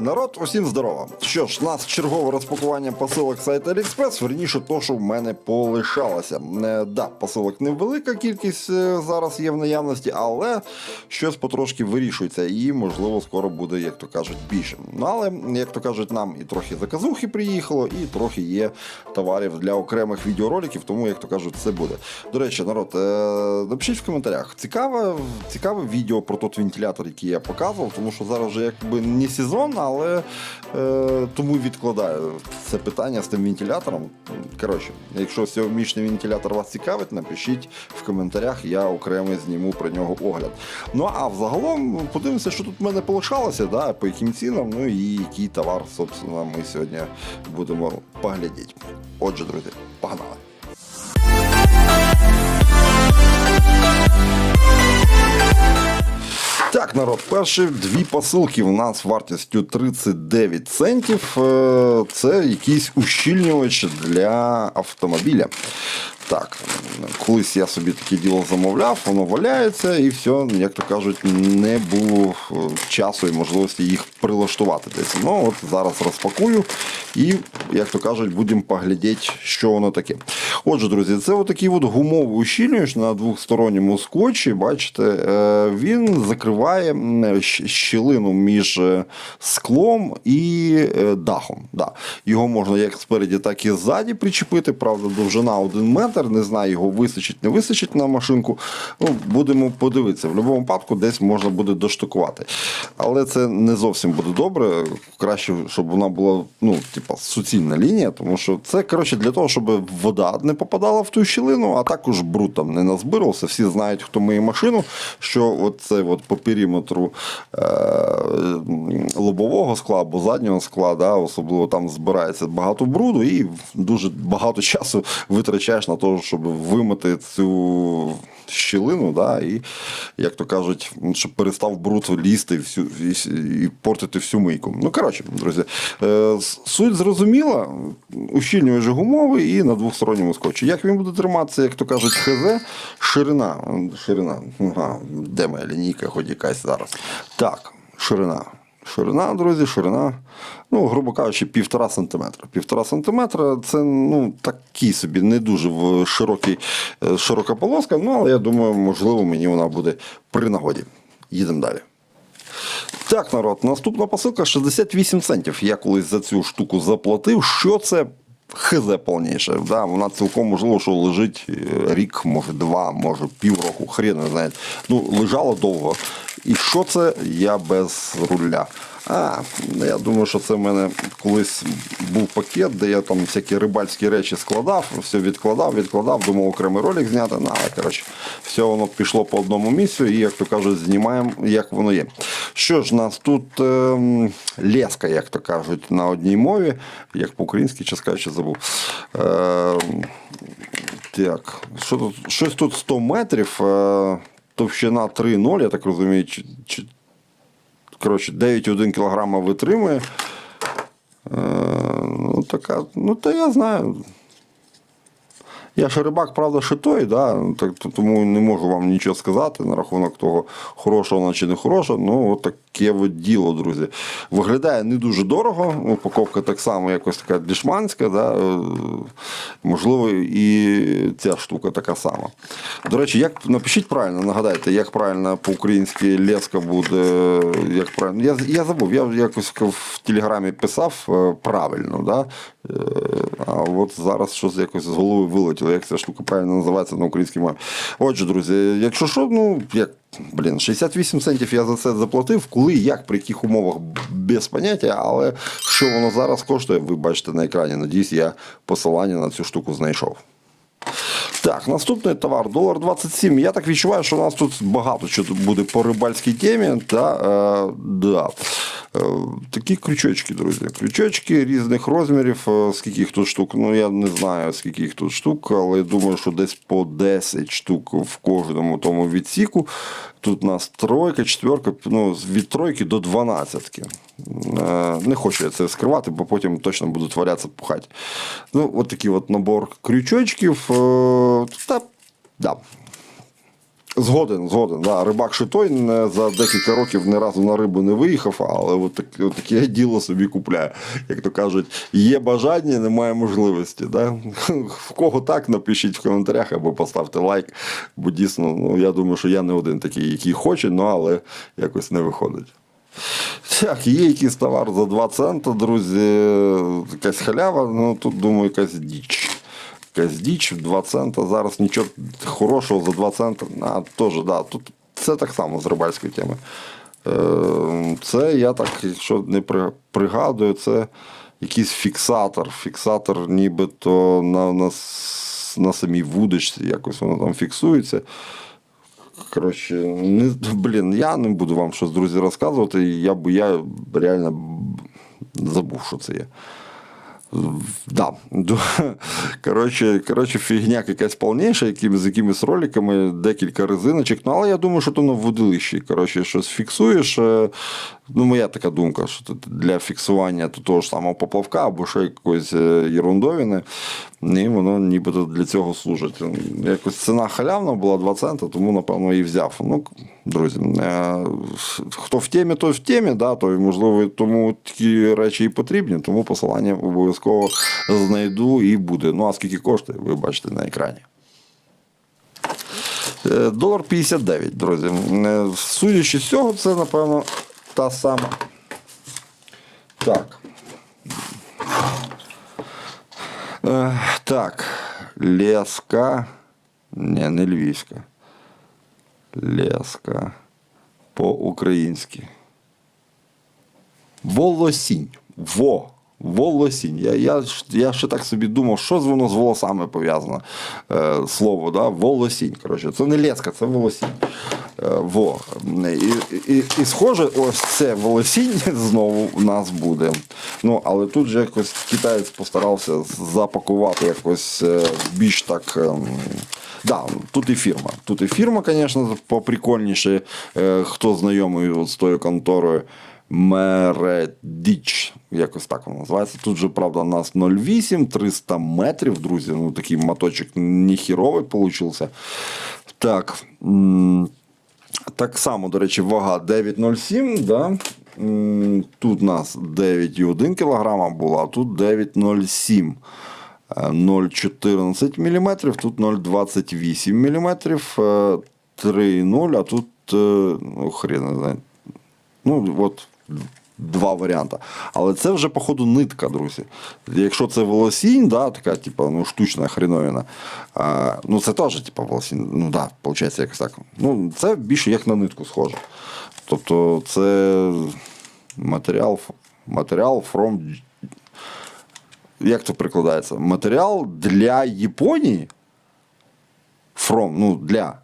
Народ, усім здорово. Що ж, у нас чергове розпакування посилок сайту AliExpress, верніше то, що в мене полишалося. Е, да, посилок невелика кількість е, зараз є в наявності, але щось потрошки вирішується і, можливо, скоро буде, як то кажуть, більше. Ну, але, як то кажуть, нам і трохи заказухи приїхало, і трохи є товарів для окремих відеороликів, тому, як то кажуть, це буде. До речі, народ, е, напишіть в коментарях. Цікаве, цікаве відео про тот вентилятор, який я показував, тому що зараз вже якби не сезон, але е, тому відкладаю це питання з тим вентилятором. Коротше, якщо сьомічний вентилятор вас цікавить, напишіть в коментарях, я окремо зніму про нього огляд. Ну а взагалом подивимося, що тут в мене полишалося, да, по яким цінам, ну і який товар, собственно, ми сьогодні будемо поглядіти. Отже, друзі, погнали! Так, народ, перші дві посилки в нас вартістю 39 центів. Е, Це якийсь ущільнювач для автомобіля. Так, колись я собі таке діло замовляв, воно валяється і все, як то кажуть, не було е, часу і можливості їх прилаштувати десь. Ну от зараз розпакую і, як то кажуть, будемо поглядіти, що воно таке. Отже, друзі, це отакий от гумовий ущільнювач на двохсторонньому скотчі. Бачите, е, він закриває щілину між е, склом і дахом. Да. Його можна як спереді, так і ззаді причепити. Правда, довжина 1 метр. Не знаю, його вистачить, не вистачить на машинку. Ну, будемо подивитися. В будь-якому випадку десь можна буде доштукувати. Але це не зовсім буде добре. Краще, щоб вона була ну, типа, суцільна лінія, тому що це коротше для того, щоб вода не попадала в ту щілину, а також бруд там не назбирався. Всі знають, хто миє машину, що от це от по периметру е- лобового скла або заднього скла, да, особливо там збирається багато бруду, і дуже багато часу витрачаєш на те, щоб вимити цю щілину, да, і, як то кажуть, щоб перестав бруд лізти всю, і, і портити всю мийку. Ну, коротше, друзі, е, суть зрозуміла, ущільнює же гумовий і на двосторонньому скотчі. Як він буде триматися, як то кажуть, ХЗ, ширина. Ширина. Ага, де моя лінійка, хоч якась зараз. Так, ширина. Ширина, друзі, ширина, ну, грубо кажучи, півтора сантиметра. Півтора сантиметра це ну, такий собі не дуже широкий, е, широка полоска, ну, але я думаю, можливо, мені вона буде при нагоді. Їдемо далі. Так, народ, наступна посилка 68 центів. Я колись за цю штуку заплатив. Що це? Хз повніше. Да, вона цілком можливо, що лежить е, рік, може два, може півроку, хрен не знає. Ну, лежало довго. І що це? Я без руля. А, я думаю, що це в мене колись був пакет, де я там всякі рибальські речі складав, все відкладав, відкладав, думав окремий ролик зняти. Ну, але коротше, все воно пішло по одному місцю, і, як то кажуть, знімаємо, як воно є. Що ж, нас тут ем, леска, як то кажуть, на одній мові, як по-українськи, чи скажу, забув. Ем, так, що тут, щось тут 100 метрів, е, товщина 3,0, я так розумію, чи, чи, коротше, 9,1 кг витримує. Е, ну, така, ну, та я знаю. Я ж рибак, правда, шитой, да, так, тому не можу вам нічого сказати на рахунок того, хорошого вона чи не хороша. Ну, от таке от діло, друзі. Виглядає не дуже дорого. Упаковка так само якось така дешманська, да, е, можливо, і ця штука така сама. До речі, як напишіть правильно, нагадайте, як правильно по-українськи леска буде, як правильно. Я, я забув, я якось в телеграмі писав е, правильно, да? Е, а от зараз щось якось з голови вилетіло, як ця штука правильно називається на українській мові. Отже, друзі, якщо що, ну як. Блін, 68 центів я за це заплатив. Коли, як, при яких умовах, без поняття, але що воно зараз коштує, ви бачите на екрані. Надіюсь, я посилання на цю штуку знайшов. Так, наступний товар долар 27. Я так відчуваю, що у нас тут багато чого буде по рибальській темі. Та, е, да. Е, такі крючочки, друзі. Крючочки різних розмірів. Е, Скільки їх тут штук? Ну я не знаю, скільки їх тут штук, але думаю, що десь по 10 штук в кожному тому відсіку. Тут у нас тройка, четверка, ну, від тройки до 12. Е, Не хочу я це скривати, бо потім точно буду творятися пухати. Ну, от такий от набор крючочків. Та, да. Згоден, згоден. Да. Рибак ще той не, за декілька років ні разу на рибу не виїхав, але от, так, от таке діло собі купляє. Як то кажуть, є бажання, немає можливості. Да? В кого так, напишіть в коментарях або поставте лайк. Бо дійсно, ну, я думаю, що я не один такий, який хоче, ну, але якось не виходить. Так, є якийсь товар за 2 цента, друзі, якась халява, ну тут думаю, якась діч. Якась діч, 2 цента. Зараз нічого хорошого за 2 цента. А, теж, да, тут це так само з рибальської теми. Е, Це я так, якщо не пригадую, це якийсь фіксатор. Фіксатор нібито на, на, на самій вудочці, якось воно там фіксується. Коротше, не, блін, я не буду вам щось, друзі, розказувати. Я, б- я реально забув, що це є. Да. Коротше, коротше, фігня якась повніша, яким, з якимись роликами, декілька резиночок. Ну, але я думаю, що то на водилищі. Коротше, щось фіксуєш. е, Ну, моя така думка, що для фіксування того ж самого поплавка або ще якоїсь е, ерундовини. І воно нібито для цього служить. Якось ціна халявна була 2 цента, тому, напевно, і взяв. Ну, друзі, е, хто в темі, той в темі, да, то можливо тому такі речі і потрібні, тому посилання обов'язково знайду і буде. Ну а скільки коштує, ви бачите на екрані. Е, Долар 59, друзі. Е, Судячи з цього, це, напевно, та сама. Так. Е, Так. Леска. Не, не львівська. Леска. По-українськи. Волосінь. Во. Волосінь. Я, я, я ще так собі думав, що воно з волосами пов'язано. Е, слово, да? волосінь. Коротше, це не леска, це волосінь. Е, во. І, і, і схоже, ось це волосінь знову у нас буде. Ну, але тут же якось китаєць постарався запакувати якось е, більш так. ем, Да, тут і фірма. Тут і фірма, звісно, поприкольніше. Е, Хто знайомий з тою конторою Мередіч, якось так воно називається. Тут же, правда, у нас 0,8, 300 метрів, друзі. Ну, такий моточок ніхіровий получився. Так. Так само, до речі, вага 9,07. Да? Тут у нас 9,1 кг була, а тут 9,07. Е, 0,14 мм, тут 0,28 мм, 3,0, а тут, е, ну, хрен не знаю. Ну, от два варіанти. Але це вже, походу, нитка, друзі. Якщо це волосінь, да, така, типу, ну, штучна хреновина, а, ну це теж, типу, волосінь. Ну, да, виходить, якось так. Ну, це більше як на нитку схоже. Тобто, це матеріал, матеріал from. Як це прикладається? Матеріал для Японії. From, ну, для.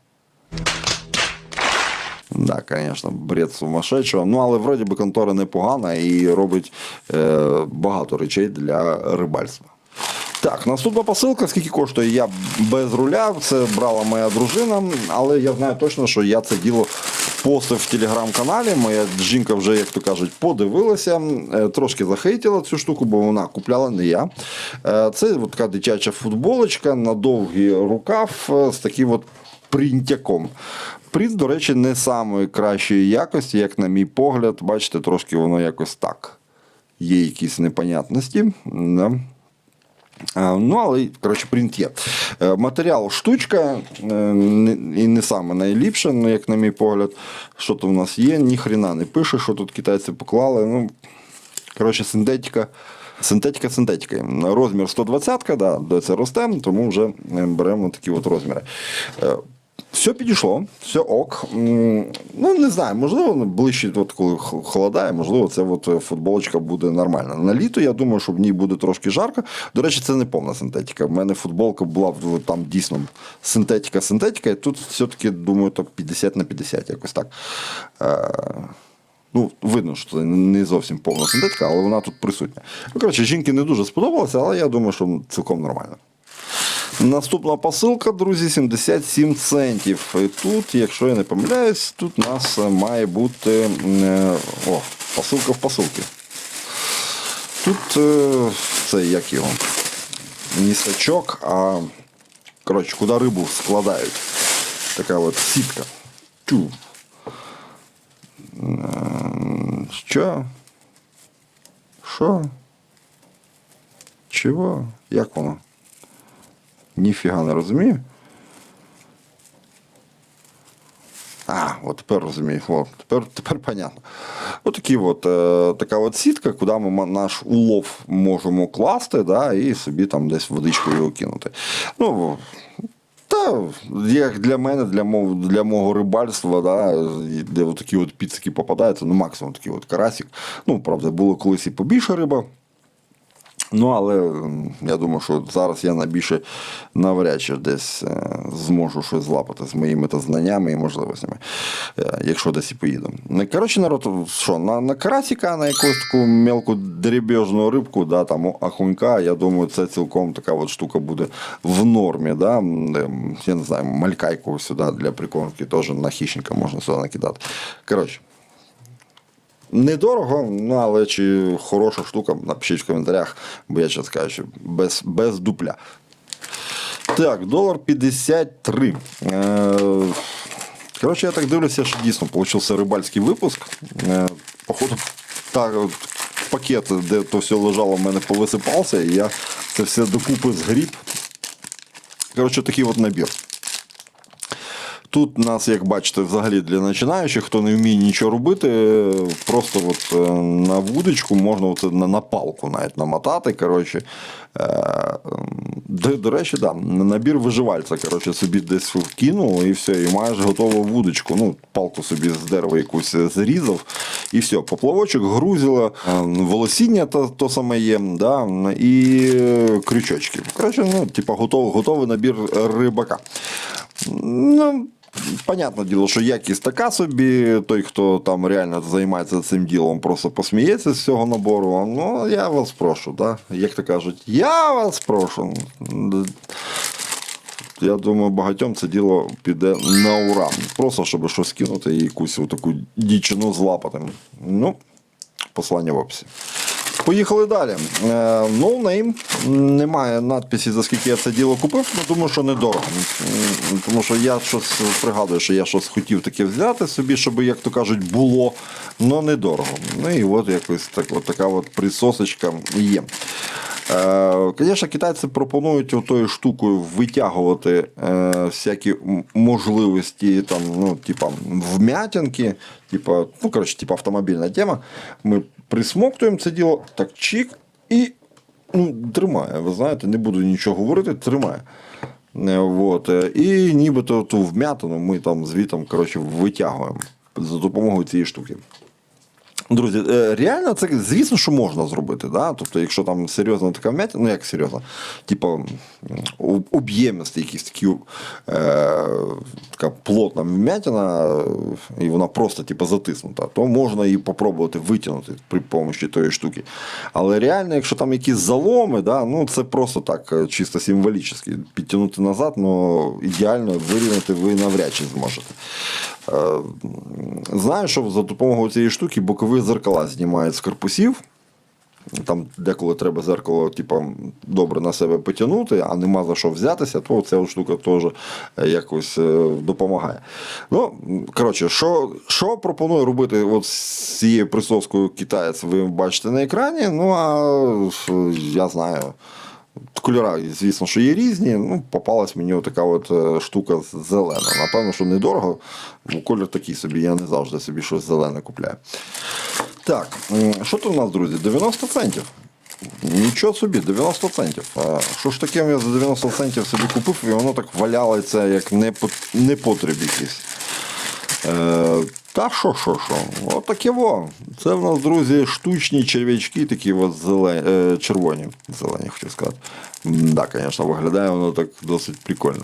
Да, звісно, бред сумасшедшого. Ну, але вроді би контора непогана і робить е, багато речей для рибальства. Так, наступна посилка, скільки коштує? Я без руля, це брала моя дружина, але я знаю точно, що я це діло постив в телеграм-каналі. Моя жінка вже, як то кажуть, подивилася, е, трошки захейтила цю штуку, бо вона купляла не я. Е, Це така дитяча футболочка на довгий рукав е, з таким от принтяком. Принт, до речі, не самої кращої якості, як на мій погляд. Бачите, трошки воно якось так. Є якісь непонятності. Да. Ну, але, коротше, принт є. Е, Матеріал штучка, е, і не саме найліпше, ну, як на мій погляд, що то в нас є, ні хрена не пише, що тут китайці поклали. Ну, коротше, синтетика. Синтетика, синтетика. Розмір 120, да, де це росте, тому вже е, беремо такі от розміри. Все підійшло, все ок. Ну, не знаю, можливо, ближче, от коли холодає, можливо, ця от е, футболочка буде нормальна. На літо, я думаю, що в ній буде трошки жарко. До речі, це не повна синтетика. В мене футболка була там дійсно синтетика, синтетика, і тут все-таки, думаю, то 50 на 50, якось так. Е, Ну, видно, що це не зовсім повна синтетика, але вона тут присутня. Ну, коротше, жінки не дуже сподобалося, але я думаю, що цілком нормально. Наступна посилка, друзі, 77 центів. І тут, якщо я не помиляюсь, тут у нас е, має бути е, о, посилка в посилці. Тут е, це як його? Не сачок, а коротше, куди рибу складають. Така от сітка. Тю. М, Що? Що? Чого? Як воно? Ніфіга не розумію. А, от тепер розумію. О, тепер, тепер понятно. Отакі от, е, така от сітка, куди ми наш улов можемо класти, да, і собі там десь водичкою кинути. Ну, та, як для мене, для мого, для мого рибальства, да, де от такі от піцики попадаються, ну максимум такий от карасик. Ну, правда, було колись і побільше риба. Ну, але я думаю, що зараз я найбільше навряд чи десь е, зможу щось злапати з моїми та знаннями і можливостями, е, якщо десь і поїду. Ну, Коротше, народ, що, на, на карасика, на якусь таку мелку дрібежну рибку, да, там ахунька, я думаю, це цілком така от штука буде в нормі. Да? Я не знаю, малька якогось сюди для прикормки теж на хищника можна сюди накидати. Коротше. Недорого, ну але чи хороша штука, напишіть в коментарях, бо я чесно кажучи, без, без дупля. Так, долар 53. Е, Коротше, я так дивлюся, що дійсно получився рибальський випуск. Е, Походу, так, пакет, де то все лежало, в мене повисипався, і я це все докупи згріб. Коротше, такий от набір. Тут нас, як бачите, взагалі для починаючих, хто не вміє нічого робити, просто от е, на вудочку можна от на, палку навіть намотати. Коротше. Е, До, до речі, да, набір виживальця коротше, собі десь вкинув і все, і маєш готову вудочку. Ну, палку собі з дерева якусь зрізав, і все, поплавочок, грузило, е, волосіння то, то саме є, да, і е, крючочки. Коротше, ну, типа, готовий, готовий набір рибака. Ну, Понятне діло, що якість така собі, той, хто там реально займається цим ділом, просто посміється з цього набору. Ну, я вас прошу, да? як то кажуть, я вас прошу. Я думаю, багатьом це діло піде на ура. Просто щоб щось кинути і якусь таку дічину злапати. Ну, послання в описі. Поїхали далі. Е, No name. Немає надписі, за скільки я це діло купив, але думаю, що недорого. Тому що я щось пригадую, що я щось хотів таке взяти собі, щоб, як то кажуть, було, але недорого. Ну і от якось так, от така от присосочка є. Е, Звісно, китайці пропонують отою штукою витягувати е, всякі можливості, там, ну, типа, вмятинки, типа, ну, коротше, типа автомобільна тема. Ми присмоктуємо це діло, так чик, і ну, тримає. Ви знаєте, не буду нічого говорити, тримає. От. Е, І нібито ту вмятину ми там звітом коротше, витягуємо за допомогою цієї штуки. Друзі, е, реально це звісно, що можна зробити. Да? Тобто, якщо там серйозна така вмятина, ну як серйозна, типу об'ємність, якісь такі е, така плотна вмятина, і вона просто типу, затиснута, то можна її попробувати витягнути при допомогі тої штуки. Але реально, якщо там якісь заломи, да, ну це просто так, е, чисто символічно. Підтягнути назад, ну ідеально вирівняти ви навряд чи зможете. Е, Знаю, що за допомогою цієї штуки бокові зеркала знімають з корпусів. Там деколи треба зеркало типу, добре на себе потягнути, а нема за що взятися, то ця штука теж е, якось е, допомагає. Ну, коротше, що, що пропоную робити от з цією присоскою китаєць, ви бачите на екрані. Ну, а я знаю. Кольора, звісно, що є різні. Ну, попалась мені така от е, штука зелена. Напевно, що недорого, бо колір такий собі, я не завжди собі щось зелене купляю. Так, що тут у нас, друзі? 90 центів. Нічого собі, 90 центів. А що ж таке я за 90 центів собі купив, і воно так валялося, як непо- непотріб якийсь. Е, та що, що, що? От таке во. Це в нас, друзі, штучні черв'ячки, такі от зелені, е, червоні. Зелені, хотів сказати. Так, да, звісно, виглядає воно так досить прикольно.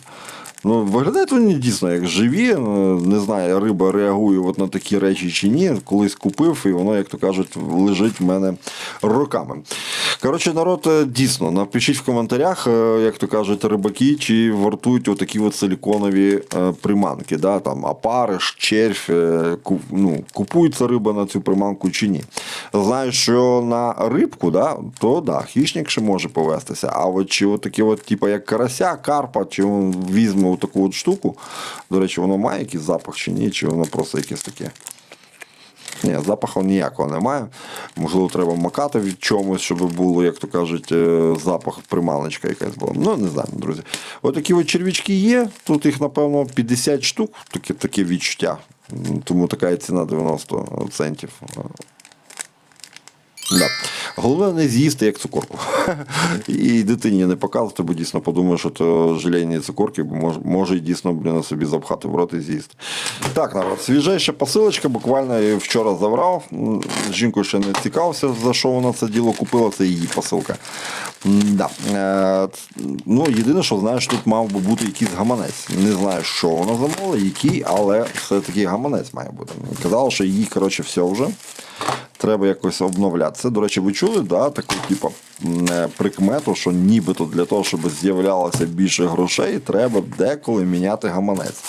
Ну, виглядають вони дійсно як живі. Ну, Не знаю, риба реагує от на такі речі чи ні. Колись купив, і воно, як то кажуть, лежить в мене роками. Коротше, народ, е, дійсно, напишіть в коментарях, е, як то кажуть, рибаки, чи вартують отакі от силіконові е, приманки. Да? Там, апариш, червь, е, ну, купується риба на цю приманку чи ні. Знаю, що на рибку, да, то да, хищник ще може повестися. А от чи от такі, от, типу, як карася, карпа, чи він візьме таку от штуку, до речі, воно має якийсь запах чи ні, чи воно просто якесь таке. Ні, запаху ніякого немає. Можливо, треба макати від чомусь, щоб було, як то кажуть, е, запах приманочка якась була. Ну, не знаю, друзі. От такі от черв'ячки є. Тут їх, напевно, 50 штук, таке, таке відчуття. Тому така ціна 90 центів. Да. Головне не з'їсти як цукорку. І дитині не показувати, бо дійсно подумає, що то желейні цукорки, може, може дійсно блін, собі запхати в рот і з'їсти. Так, народ, свіжайша посилочка, буквально вчора забрав. Жінкою ще не цікавився, за що вона це діло купила, це її посилка. Да. Е, ну, єдине, що знаєш, тут мав би бути якийсь гаманець. Не знаю, що вона замовила, який, але все-таки гаманець має бути. Казала, що їй, коротше, все вже. Треба якось обновлятися. До речі, ви чули, да, таку типу, е, прикмету, що нібито для того, щоб з'являлося більше грошей, треба деколи міняти гаманець.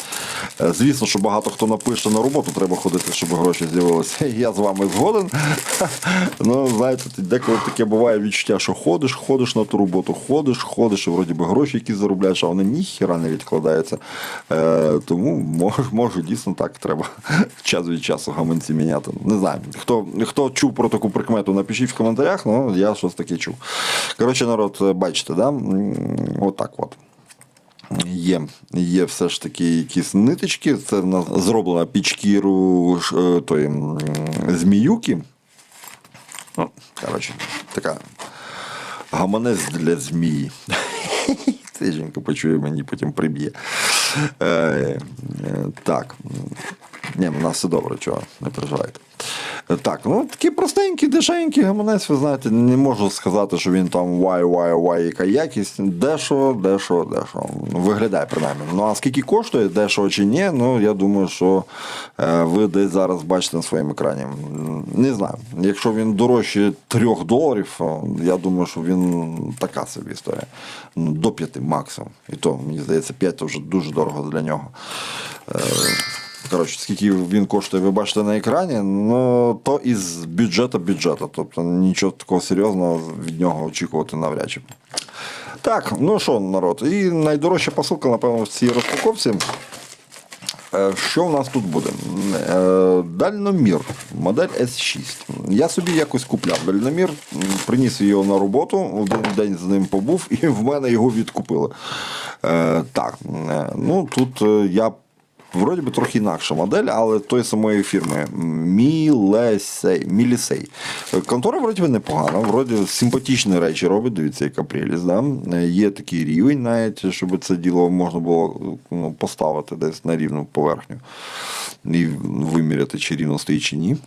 Е, Звісно, що багато хто напише на роботу, треба ходити, щоб гроші з'явилися. Я з вами згоден. Ну, знаєте, деколи таке буває відчуття, що ходиш, ходиш на ту роботу, ходиш, ходиш, і вроді би гроші якісь заробляєш, а вони ніхіра не відкладаються. Е, тому може, може дійсно так треба час від часу гаманці міняти. Не знаю. Хто, хто чув про таку прикмету, напишіть в коментарях, ну я щось таке чув. Коротше, народ, е, бачите, да? Отак от. Є, є все ж таки якісь ниточки. Це в нас зроблено під шкіру е, тої зміюки. Ну, коротше, така гаманець для змії. Це жінка почує, мені потім приб'є. Е, так. Ні, в нас все добре, чого, не переживайте. Е, Так, ну такий простенький, дешевенький гаманець, ви знаєте, не можу сказати, що він там вай, вай, вай, яка якість. Дешево, дешево, дешево. Ну, Виглядає принаймні. Ну а скільки коштує, дешево чи ні, ну я думаю, що е, ви десь зараз бачите на своєму екрані. Не знаю. Якщо він дорожче 3 доларів, я думаю, що він така собі історія. Ну, до 5 максимум. І то, мені здається, 5 це вже дуже дорого для нього. Коротше, скільки він коштує, ви бачите на екрані, ну то із бюджету бюджету. Тобто нічого такого серйозного від нього очікувати навряд чи. Так, ну що, народ, і найдорожча посилка, напевно, в цій розпаковці. Е, Що в нас тут буде? Е, Дальномір, модель S6. Я собі якось купляв дальномір, приніс його на роботу, один день з ним побув, і в мене його відкупили. Е, Так, ну тут я. Вроді би трохи інакша модель, але тої самої фірми Мілесей. Мілісей. Контора вроді би непогана, вроді симпатичні речі робить, дивіться, як Апреліс. Да? Є такий рівень, навіть, щоб це діло можна було ну, поставити десь на рівну поверхню і виміряти, чи рівно стоїть, чи ні.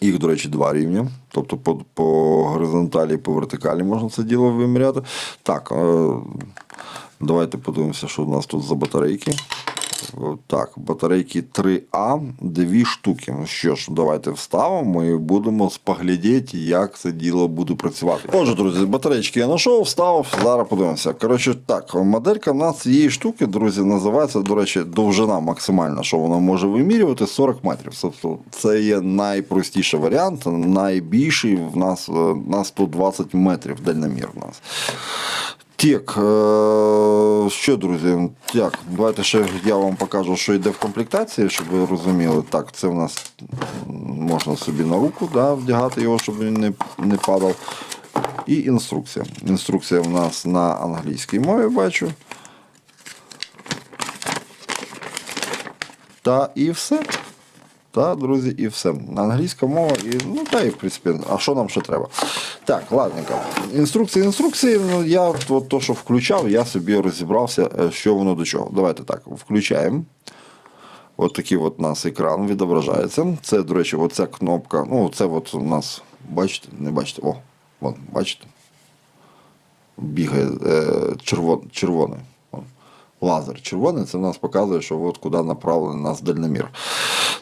Їх, до речі, два рівні. Тобто по, по горизонталі і по вертикалі можна це діло виміряти. Так, е, давайте подивимося, що у нас тут за батарейки. Так, батарейки 3А, дві штуки. Ну що ж, давайте вставимо і будемо споглядіти, як це діло буде працювати. Отже, друзі, батарейки я знайшов, вставив, зараз подивимося. Коротше, так, моделька в нас цієї штуки, друзі, називається, до речі, довжина максимальна, що вона може вимірювати 40 метрів. Тобто це є найпростіший варіант, найбільший в нас е, на 120 метрів дальномір у нас. Так, е, що, друзі? Так, давайте ще я вам покажу, що йде в комплектації, щоб ви розуміли. Так, це в нас можна собі на руку да, вдягати його, щоб він не, не падав. І інструкція. Інструкція в нас на англійській мові бачу. Та і все. Та, друзі, і все. Англійська мова, і ну та і в принципі, а що нам ще треба? Так, ладненько. Інструкції, інструкції. Ну, я от, то, що включав, я собі розібрався, е, що воно до чого. Давайте так, включаємо. От такий от у нас екран відображається. Це, до речі, оця кнопка. Ну, це от у нас, бачите, не бачите. О, вон, бачите? Бігає е, червон, червоний. Лазер червоний, це в нас показує, що от куди направлений нас дальномір.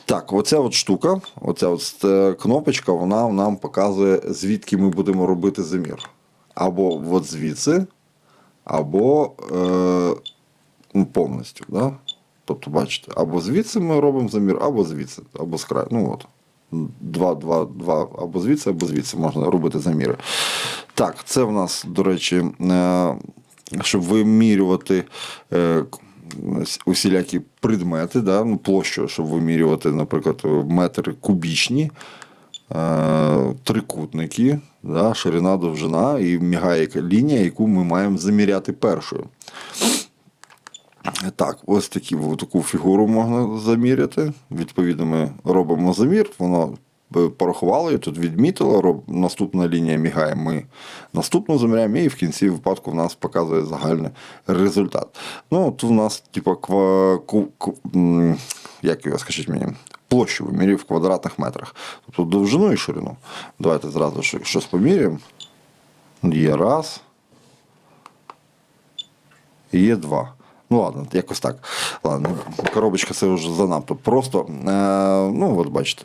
Так, оця от штука, оця от е, кнопочка, вона нам показує, звідки ми будемо робити замір. Або от звідси, або е, ну, повністю. Да? Тобто, бачите, або звідси ми робимо замір, або звідси, або з краю. Ну от. два, два, два або звідси, або звідси можна робити заміри. Так, це в нас, до речі, е, щоб вимірювати е, усілякі предмети, да, ну, площу, щоб вимірювати, наприклад, метри кубічні, е, трикутники, да, ширина, довжина і мігає лінія, яку ми маємо заміряти першою. Так, ось такі, таку фігуру можна заміряти. Відповідно, ми робимо замір, воно порахувало і тут відмітило. Наступна лінія мігає. Ми наступну заміряємо, і в кінці випадку в нас показує загальний результат. Ну, тут у нас, типу, ква... як його, скажіть мені, площу вимірює в квадратних метрах. Тобто довжину і ширину. Давайте зразу щось поміряємо. Є раз. Є два. Ну ладно, якось так. Ладно, коробочка це вже занадто. Просто, е, ну, от бачите,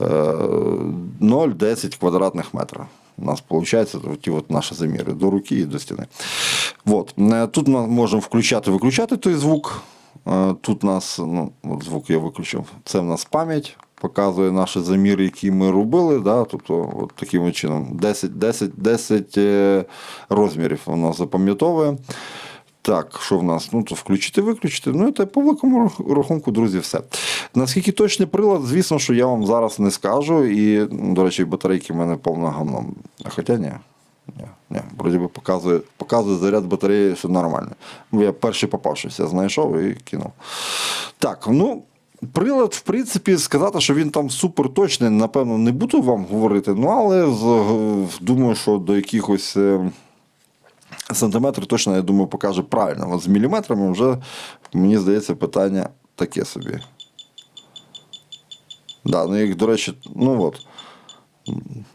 0,10 квадратних метра. У нас виходить ті от наші заміри до руки і до стіни. От. Е, Тут ми можемо включати, виключати той звук. Е, Тут у нас ну, от звук я виключив. Це в нас пам'ять. Показує наші заміри, які ми робили. Да? Тобто, от таким чином 10, 10, 10 е, розмірів воно запам'ятовує. Так, що в нас? Ну, то включити, виключити. Ну, і по великому рахунку, друзі, все. Наскільки точний прилад, звісно, що я вам зараз не скажу. І, до речі, батарейки в мене повно гамном. Хоча ні. Ні, ні, вроді би показує, показує заряд батареї, що нормально. Я перший попавшися знайшов і кинув. Так, ну. Прилад, в принципі, сказати, що він там супер точний, напевно, не буду вам говорити. Ну, але думаю, що до якихось. е, Сантиметр точно, я думаю, покаже правильно. От з міліметрами вже, мені здається, питання таке собі. Да, ну як, до речі, ну от.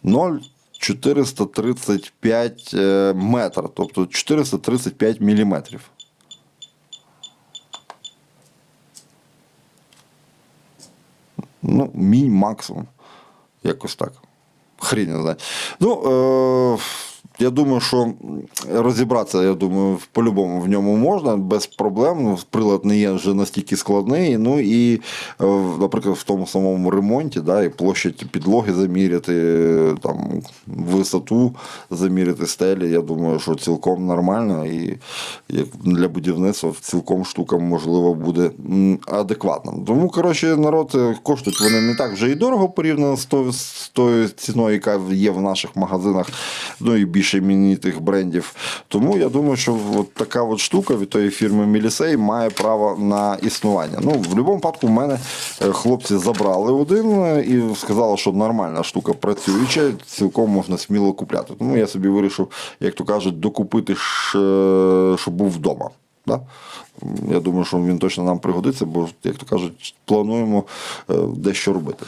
0,435 е, метра, тобто 435 міліметрів. Ну, мій максимум. Якось так. Хрін не знаю. Ну, е, я думаю, що розібратися, я думаю, по-любому в ньому можна без проблем. Ну, Прилад не є вже настільки складний. Ну і, е, наприклад, в тому самому ремонті, да, і площадь підлоги заміряти, там, висоту заміряти стелі. Я думаю, що цілком нормально. І для будівництва цілком штука, можливо, буде адекватна. Тому, коротше, народ е, коштують вони не так вже і дорого порівняно з тою ціною, яка є в наших магазинах, ну і більше іменитих брендів. Тому я думаю, що от така от штука від тої фірми Мілісей має право на існування. Ну, в будь-якому випадку в мене е, хлопці забрали один е, і сказали, що нормальна штука працююча, цілком можна сміло купляти. Тому я собі вирішив, як то кажуть, докупити, е, щоб був вдома. Да? Я думаю, що він точно нам пригодиться, бо, як то кажуть, плануємо дещо робити.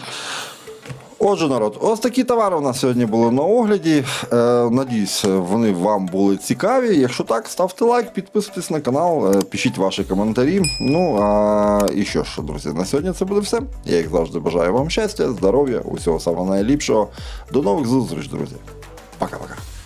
Отже, народ, ось такі товари у нас сьогодні були на огляді. Е, надіюсь, вони вам були цікаві. Якщо так, ставте лайк, підписуйтесь на канал, е, пишіть ваші коментарі. Ну а і що ж, друзі, на сьогодні це буде все. Я як завжди бажаю вам щастя, здоров'я, усього самого найліпшого. До нових зустріч, друзі. Пока-пока.